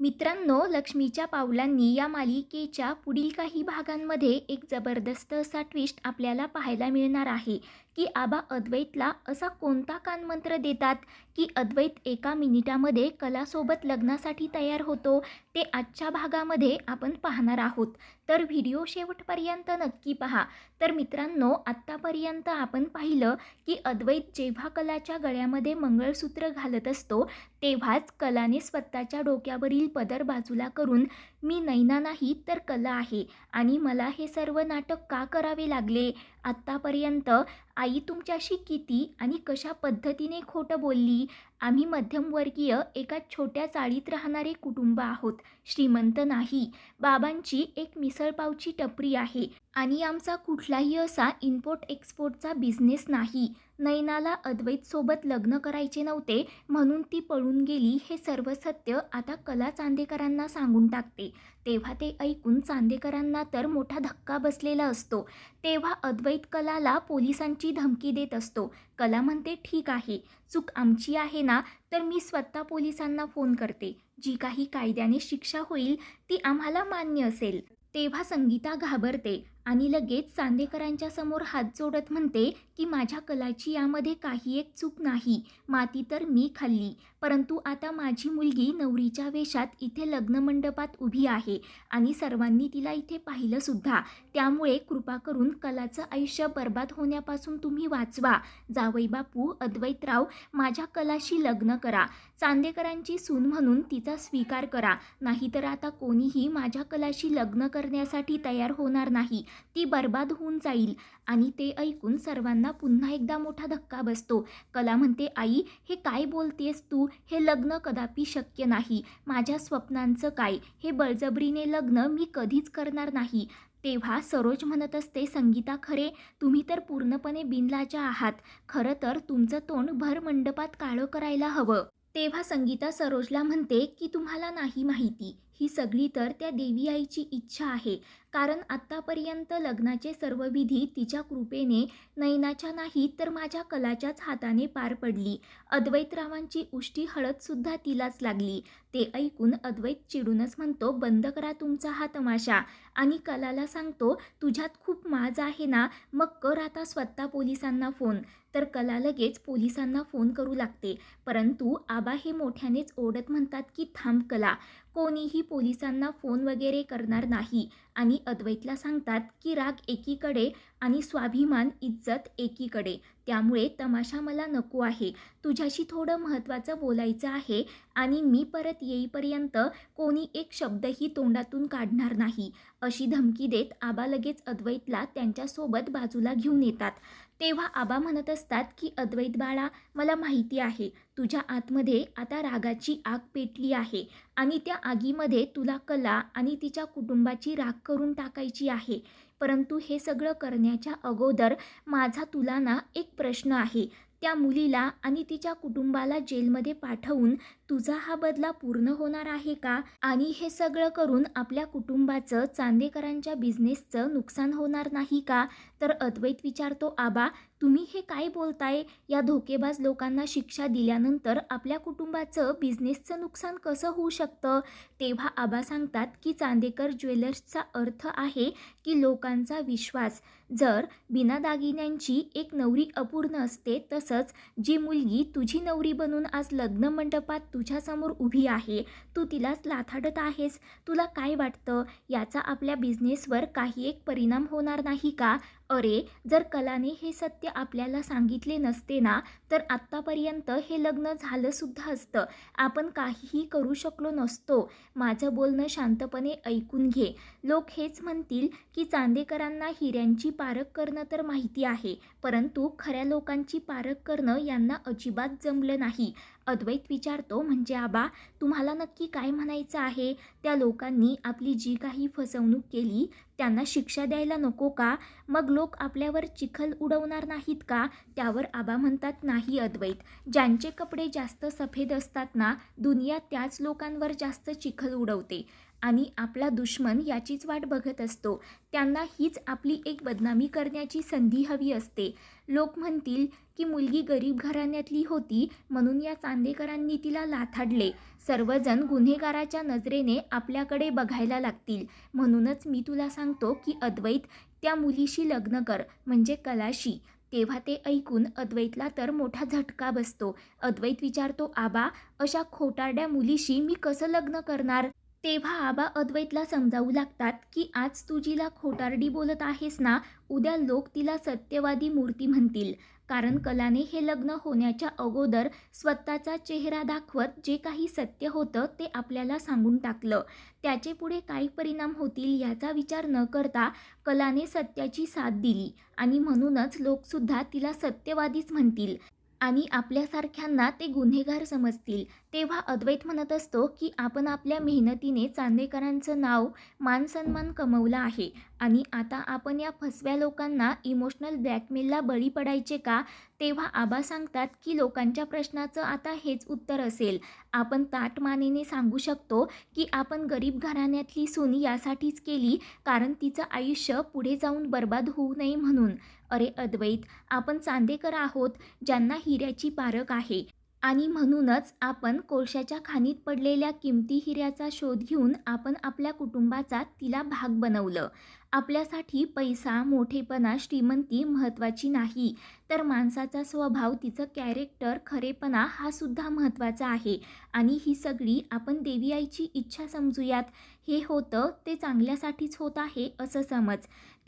मित्रांनो लक्ष्मीच्या पावलांनी या मालिकेच्या पुढील काही भागांमध्ये एक जबरदस्त असा ट्विस्ट आपल्याला पाहायला मिळणार आहे. की आबा अद्वैतला असा कोणता कानमंत्र देतात की अद्वैत एका मिनिटामध्ये कलासोबत लग्नासाठी तयार होतो ते आजच्या भागामध्ये आपण पाहणार आहोत. तर व्हिडिओ शेवटपर्यंत नक्की पहा. तर मित्रांनो आत्तापर्यंत आपण पाहिलं की अद्वैत जेव्हा कलाच्या गळ्यामध्ये मंगळसूत्र घालत असतो तेव्हाच कलाने स्वतःच्या डोक्यावरील पदर बाजूला करून मी नैना नाही तर कला आहे. आणि मला हे सर्व नाटक का करावे लागले? आत्तापर्यंत आई तुमच्याशी किती आणि कशा पद्धतीने खोटं बोलली? आम्ही मध्यमवर्गीय एका छोट्या चाळीत राहणारे कुटुंब आहोत. श्रीमंत नाही. बाबांची एक मिसळपावची टपरी आहे आणि आमचा कुठलाही असा इम्पोर्ट एक्सपोर्टचा बिझनेस नाही. नैनाला अद्वैतसोबत लग्न करायचे नव्हते म्हणून ती पळून गेली हे सर्व सत्य आता कला चांदेकरांना सांगून टाकते. तेव्हा ते ऐकून चांदेकरांना तर मोठा धक्का बसलेला असतो. तेव्हा अद्वैत कलाला पोलिसांची धमकी देत असतो. कला म्हणते ठीक आहे चूक आमची आहे ना तर मी स्वतः पोलिसांना फोन करते. जी काही कायद्याने शिक्षा होईल ती आम्हाला मान्य असेल. तेव्हा संगीता घाबरते आणि लगेच चांदेकरांच्या समोर हात जोडत म्हणते की माझ्या कलाची यामध्ये काही एक चूक नाही. माती तर मी खाल्ली. परंतु आता माझी मुलगी नवरीच्या वेशात इथे लग्नमंडपात उभी आहे आणि सर्वांनी तिला इथे पाहिलंसुद्धा त्यामुळे कृपा करून कलाचं आयुष्य बर्बाद होण्यापासून तुम्ही वाचवा. जावई बापू अद्वैतराव माझ्या कलाशी लग्न करा. चांदेकरांची सून म्हणून तिचा स्वीकार करा. नाहीतर आता कोणीही माझ्या कलाशी लग्न करण्यासाठी तयार होणार नाही. ती बर्बाद होऊन जाईल. आणि ते ऐकून सर्वांना पुन्हा एकदा मोठा धक्का बसतो. कला म्हणते आई हे काय बोलतेस तू? हे लग्न कदापि शक्य नाही. माझ्या स्वप्नांचं काय? हे बळजबरीने लग्न मी कधीच करणार नाही. तेव्हा सरोज म्हणत असते संगीता खरे तुम्ही तर पूर्णपणे बिनलाच्या आहात. खरं तर तुमचं तोंड भर मंडपात काळं करायला हवं. तेव्हा संगीता सरोजला म्हणते की तुम्हाला नाही माहिती. ही सगळी तर त्या देवी आईची इच्छा आहे. कारण आत्तापर्यंत लग्नाचे सर्व विधी तिच्या कृपेने नैनाच्या नाही तर माझ्या कलाच्याच हाताने पार पडली. अद्वैतरावांची उष्टी हळदसुद्धा तिलाच लागली. ते ऐकून अद्वैत चिडूनच म्हणतो बंद करा तुमचा हा तमाशा. आणि कलाला सांगतो तुझ्यात खूप माज आहे ना. मग कर आता स्वतः पोलिसांना फोन. तर कला लगेच पोलिसांना फोन करू लागते. परंतु आबा हे मोठ्यानेच ओढत म्हणतात की थांब कला कोणीही पोलिसांना फोन वगैरे करणार नाही. आणि अद्वैतला सांगतात की राग एकीकडे आणि स्वाभिमान इज्जत एकीकडे. त्यामुळे तमाशा मला नको आहे. तुझ्याशी थोडं महत्त्वाचं बोलायचं आहे आणि मी परत येईपर्यंत कोणी एक शब्दही तोंडातून काढणार नाही. अशी धमकी देत आबा लगेच अद्वैतला त्यांच्यासोबत बाजूला घेऊन येतात. तेव्हा आबा म्हणत असतात की अद्वैत बाळा मला माहिती आहे तुझ्या आतमध्ये आता रागाची आग पेटली आहे आणि त्या आगीमध्ये तुला कला आणि तिच्या कुटुंबाची राग करून टाकायची आहे. परंतु हे सगळं करण्याच्या अगोदर माझा तुला ना एक प्रश्न आहे. त्या मुलीला आणि तिच्या कुटुंबाला जेलमध्ये पाठवून तुझा हा बदला पूर्ण होणार आहे का? आणि हे सगळं करून आपल्या कुटुंबाचं चांदेकरांच्या बिझनेसचं नुकसान होणार नाही का? तर अद्वैत विचारतो आबा तुम्ही हे काय बोलताय या धोकेबाज लोकांना शिक्षा दिल्यानंतर आपल्या कुटुंबाचं बिझनेसचं नुकसान कसं होऊ शकतं? तेव्हा आबा सांगतात की चांदेकर ज्वेलर्सचा अर्थ आहे की लोकांचा विश्वास. जर बिना दागिन्यांची एक नवरी अपूर्ण असते तसंच जी मुलगी तुझी नवरी बनून आज लग्न मंडपात तुझ्यासमोर उभी आहे. तू तिलाच लाथाडत आहेस. तुला काय वाटतं? याचा आपल्या बिझनेसवर काही एक परिणाम होणार नाही का? अरे जर कलाने हे सत्य आपल्याला सांगितले नसते ना तर आत्तापर्यंत हे लग्न झालंसुद्धा असतं. आपण काहीही करू शकलो नसतो. माझं बोलणं शांतपणे ऐकून घे. लोक हेच म्हणतील की चांदेकरांना हिऱ्यांची पारख करणं तर माहिती आहे परंतु खऱ्या लोकांची पारख करणं यांना अजिबात जमलं नाही. अद्वैत विचारतो म्हणजे आबा तुम्हाला नक्की काय म्हणायचं आहे त्या लोकांनी आपली जी काही फसवणूक केली त्यांना शिक्षा द्यायला नको का? मग लोक आपल्यावर चिखल उडवणार नाहीत का? त्यावर आबा म्हणतात नाही अद्वैत. ज्यांचे कपडे जास्त सफेद असतात ना दुनिया त्याच लोकांवर जास्त चिखल उडवते. आणि आपला दुश्मन याचीच वाट बघत असतो. त्यांना हीच आपली एक बदनामी करण्याची संधी हवी असते. लोक म्हणतील की मुलगी गरीब घराण्यातली होती म्हणून या चांदेकरांनी तिला लाथाडले. सर्वजण गुन्हेगाराच्या नजरेने आपल्याकडे बघायला लागतील. म्हणूनच मी तुला सांगतो की अद्वैत त्या मुलीशी लग्न कर म्हणजे कलाशी. तेव्हा ते ऐकून अद्वैतला तर मोठा झटका बसतो. अद्वैत विचारतो आबा अशा खोटारड्या मुलीशी मी कसं लग्न करणार? तेव्हा आबा अद्वैतला समजावू लागतात की आज तू जिला खोटारडी बोलत आहेस ना उद्या लोक तिला सत्यवादी मूर्ती म्हणतील. कारण कलाने हे लग्न होण्याच्या अगोदर स्वतःचा चेहरा दाखवत जे काही सत्य होतं ते आपल्याला सांगून टाकलं. त्याचे पुढे काय परिणाम होतील याचा विचार न करता कलाने सत्याची साथ दिली आणि म्हणूनच लोकसुद्धा तिला सत्यवादीच म्हणतील. आणि आपल्यासारख्यांना ते गुन्हेगार समजतील. तेव्हा अद्वैत म्हणत असतो की आपण आपल्या मेहनतीने चांदेकरांचं नाव मान सन्मान कमवला आहे. आणि आता आपण या फसव्या लोकांना इमोशनल ब्लॅकमेलला बळी पडायचे का? तेव्हा आबा सांगतात की लोकांच्या प्रश्नाचं आता हेच उत्तर असेल. आपण ताटमानेने सांगू शकतो की आपण गरीब घराण्यातली सून यासाठीच केली कारण तिचं आयुष्य पुढे जाऊन बर्बाद होऊ नये म्हणून. अरे अद्वैत आपण चांदेकर आहोत ज्यांना हिऱ्याची पारख आहे. आणि म्हणूनच आपण कोळशाच्या खाणीत पडलेल्या किमती हिऱ्याचा शोध घेऊन आपण आपल्या कुटुंबाचा तिला भाग बनवलं. आपल्यासाठी पैसा मोठेपणा श्रीमंती महत्त्वाची नाही तर माणसाचा स्वभाव तिचं कॅरेक्टर खरेपणा हा सुद्धा महत्त्वाचा आहे. आणि ही सगळी आपण देवी आईची इच्छा समजूयात. हे होतं ते चांगल्यासाठीच होत आहे असं समज.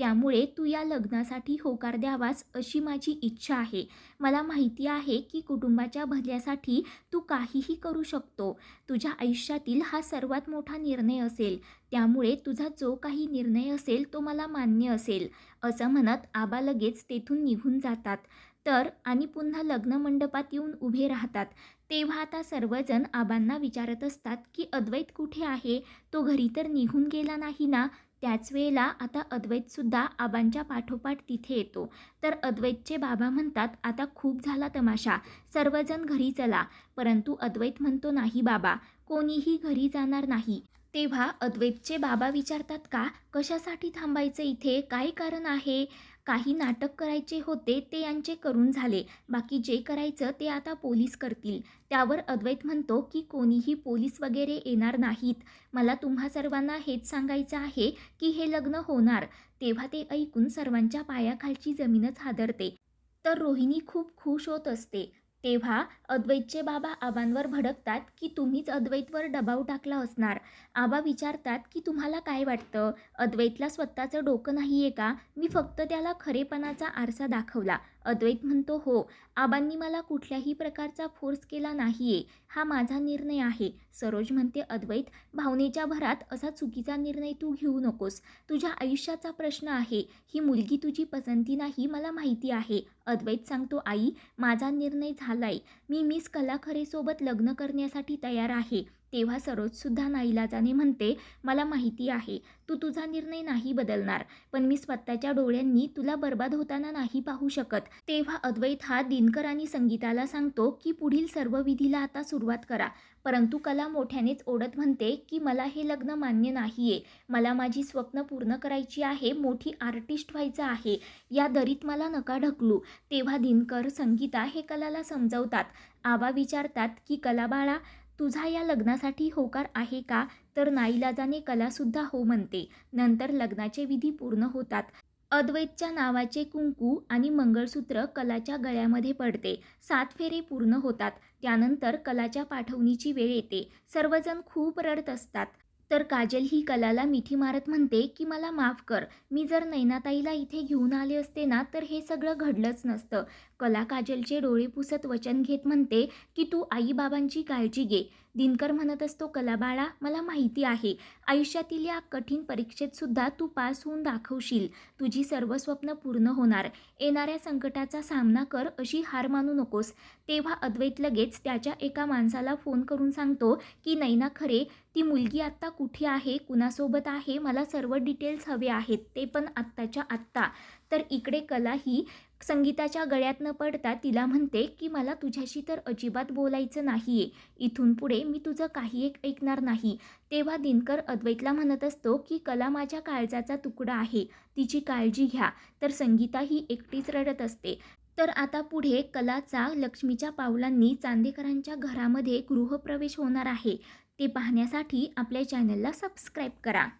त्यामुळे तू या लग्नासाठी होकार द्यावास अशी माझी इच्छा आहे. मला माहिती आहे की कुटुंबाच्या भल्यासाठी तू काहीही करू शकतो. तुझ्या आयुष्यातील हा सर्वात मोठा निर्णय असेल. त्यामुळे तुझा जो काही निर्णय असेल तो मला मान्य असेल. असं म्हणत आबा लगेच तेथून निघून जातात. तर आणि पुन्हा लग्न मंडपात येऊन उभे राहतात. तेव्हा आता सर्वजण आबांना विचारत असतात की अद्वैत कुठे आहे? तो घरी तर निघून गेला नाही ना? त्याच वेळेला आता अद्वैतसुद्धा आबांच्या पाठोपाठ तिथे येतो. तर अद्वैतचे बाबा म्हणतात आता खूप झाला तमाशा. सर्वजण घरी चला. परंतु अद्वैत म्हणतो नाही बाबा. कोणीही घरी जाणार नाही. तेव्हा अद्वैतचे बाबा विचारतात का? कशासाठी थांबायचं इथे? काय कारण आहे? काही नाटक करायचे होते ते यांचे करून झाले. बाकी जे करायचं ते आता पोलीस करतील. त्यावर अद्वैत म्हणतो की कोणीही पोलीस वगैरे येणार नाहीत. मला तुम्हा सर्वांना हेच सांगायचं आहे की हे लग्न होणार. तेव्हा ते ऐकून सर्वांच्या पायाखालची जमीनच हादरते. तर रोहिणी खूप खुश होत असते. तेव्हा अद्वैतचे बाबा आबांवर भडकतात की तुम्हीच अद्वैतवर दबाव टाकला असणार. आबा विचारतात की तुम्हाला काय वाटतं? अद्वैतला स्वतःचं डोकं नाही आहे का? मी फक्त त्याला खरेपणाचा आरसा दाखवला. अद्वैत म्हणतो हो आबांनी मला कुठल्याही प्रकारचा फोर्स केला नाही आहे हा माझा निर्णय आहे. सरोज म्हणते अद्वैत भावनेच्या भरात असा चुकीचा निर्णय तू घेऊ नकोस. तुझ्या आयुष्याचा प्रश्न आहे. ही मुलगी तुझी पसंती नाही मला माहिती आहे. अद्वैत सांगतो आई माझा निर्णय झालाय. मी मिस कलाखरेसोबत लग्न करण्यासाठी तयार आहे. तेव्हा सरोजसुद्धा नाईलाजाने म्हणते मला माहिती आहे तू तुझा निर्णय नाही बदलणार पण मी स्वतःच्या डोळ्यांनी तुला बर्बाद होताना नाही पाहू शकत तेव्हा अद्वैत हा दिनकर आणि संगीताला सांगतो की पुढील सर्व विधीला आता सुरुवात करा परंतु कला मोठ्यानेच ओढत म्हणते की मला हे लग्न मान्य नाही आहे मला माझी स्वप्न पूर्ण करायची आहे मोठी आर्टिस्ट व्हायचं आहे. या दरीत मला नका ढकलू तेव्हा दिनकर संगीता हे कलाला समजवतात. आबा विचारतात की कला बाळा तुझा या लग्नासाठी होकार आहे का? तर नाईलाजाने कलासुद्धा हो म्हणते. नंतर लग्नाचे विधी पूर्ण होतात. अद्वैतच्या नावाचे कुंकू आणि मंगळसूत्र कलाच्या गळ्यामध्ये पडते. सात फेरे पूर्ण होतात. त्यानंतर कलाच्या पाठवणीची वेळ येते. सर्वजण खूप रडत असतात. तर काजल ही कलाला मिठी मारत म्हणते की मला माफ कर. मी जर नैनाताईला इथे घेऊन आले असते ना तर हे सगळं घडलंच नसतं. कला काजलचे डोळे पुसत वचन घेत म्हणते की तू आईबाबांची काळजी घे. दिनकर म्हणत असतो कलाबाळा मला माहिती आहे. आयुष्यातील या कठीण परीक्षेत सुद्धा तू पास होऊन दाखवशील. तुझी सर्व स्वप्न पूर्ण होणार. येणाऱ्या संकटाचा सामना कर अशी हार मानू नकोस. तेव्हा अद्वैत लगेच त्याच्या एका माणसाला फोन करून सांगतो की नैना खरे ती मुलगी आत्ता कुठे आहे? कुणासोबत आहे? मला सर्व डिटेल्स हवे आहेत. ते पण आत्ताच्या आत्ता. तर इकडे कला ही संगीताच्या गळ्यात न पडता तिला म्हणते की मला तुझ्याशी तर अजिबात बोलायचं नाही आहे इथून पुढे मी तुझं काही एक ऐकणार नाही. तेव्हा दिनकर अद्वैतला म्हणत असतो की कला माझ्या काळजाचा तुकडा आहे. तिची काळजी घ्या. तर संगीता ही एकटीच रडत असते. तर आता पुढे कलाचा लक्ष्मीच्या पावलांनी चांदेकरांच्या घरामध्ये गृहप्रवेश होणार आहे. ते पाहण्यासाठी आपल्या चॅनलला सबस्क्राईब करा.